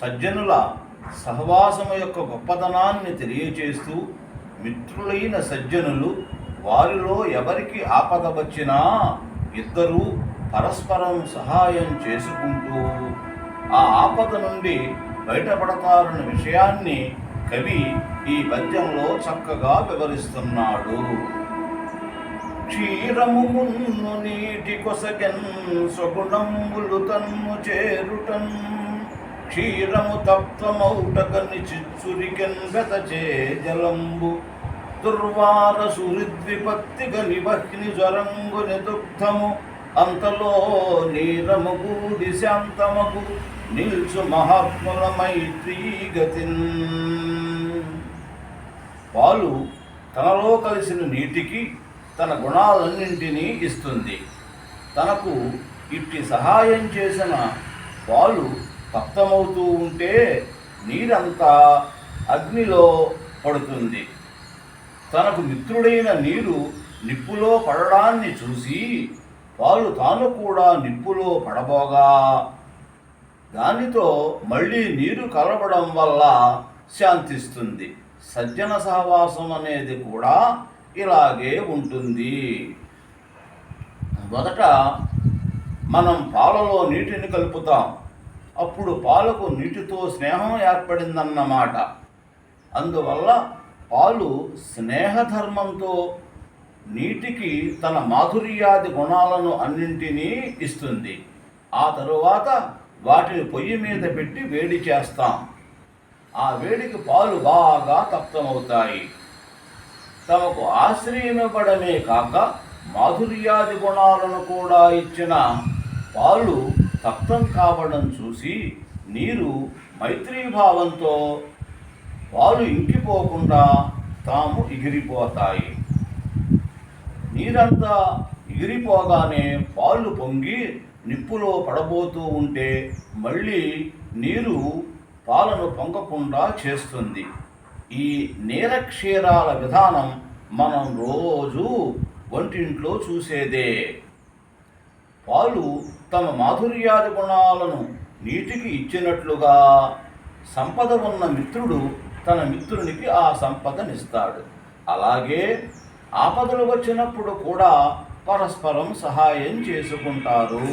సజ్జనుల సహవాసము యొక్క గొప్పతనాన్ని తెలియచేస్తూ మిత్రులైన సజ్జనులు వారిలో ఎవరికి ఆపద వచ్చినా ఇద్దరూ పరస్పరం సహాయం చేసుకుంటూ ఆ ఆపద నుండి బయటపడతారన్న విషయాన్ని కవి ఈ పద్యంలో చక్కగా వివరిస్తున్నాడు. క్షీరము మున్ను నీటి కొసగెన్ సగుణంబులు తన్ను చేరుటన్ క్షీరము తప్తమౌటకని చిచ్చురికెన్ బెతచే జలంబు. దుర్వార సుహృద్విపత్తి గలివహ్ని జ్వరంగు దుగ్ధము అంతలో నీరము గూడి శాంతమగు. నిల్చు మహాత్ముల మైత్రీ గతిన్ పాలు తనలో కలిసిన నీటికి తన గుణాలన్నింటినీ ఇస్తుంది. తనకు ఇట్టి సహాయం చేసిన పాలు తప్తమవుతూ ఉంటే నీరంతా అగ్నిలో పడుతుంది. తనకు మిత్రుడైన నీరు నిప్పులో పడడాన్ని చూసి వాళ్ళు తాను కూడా నిప్పులో పడబోగా. దానితో మళ్ళీ నీరు కలవడం వల్ల శాంతిస్తుంది. సజ్జన సహవాసం అనేది కూడా ఇలాగే ఉంటుంది. మొదట మనం పాలలో నీటిని కలుపుతాం. అప్పుడు పాలకు నీటితో స్నేహం ఏర్పడిందన్నమాట అందువల్ల పాలు స్నేహధర్మంతో నీటికి తన మాధుర్యాది గుణాలను అన్నింటినీ ఇస్తుంది. ఆ తరువాత వాటిని పొయ్యి మీద పెట్టి వేడి చేస్తాం. ఆ వేడికి పాలు బాగా తప్తమవుతాయి. తమకు ఆశ్రయమివ్వడమే కాక మాధుర్యాది గుణాలను కూడా ఇచ్చిన పాలు తప్తం కావడం చూసి నీరు మైత్రీభావంతో పాలు ఇంకిపోకుండా తాము ఎగిరిపోతాయి. నీరంతా ఎగిరిపోగానే పాలు పొంగి నిప్పులో పడబోతూ ఉంటే మళ్ళీ నీరు పాలను పొంగకుండా చేస్తుంది. ఈ నీరక్షీరాల విధానం మనం రోజు వంటింట్లో చూసేదే. పాలు తమ మాధుర్యాది గుణాలను నీటికి ఇచ్చినట్లుగా సంపద ఉన్న మిత్రుడు తన మిత్రునికి ఆ సంపదనిస్తాడు. అలాగే ఆపదలు వచ్చినప్పుడు కూడా పరస్పరం సహాయం చేసుకుంటారు.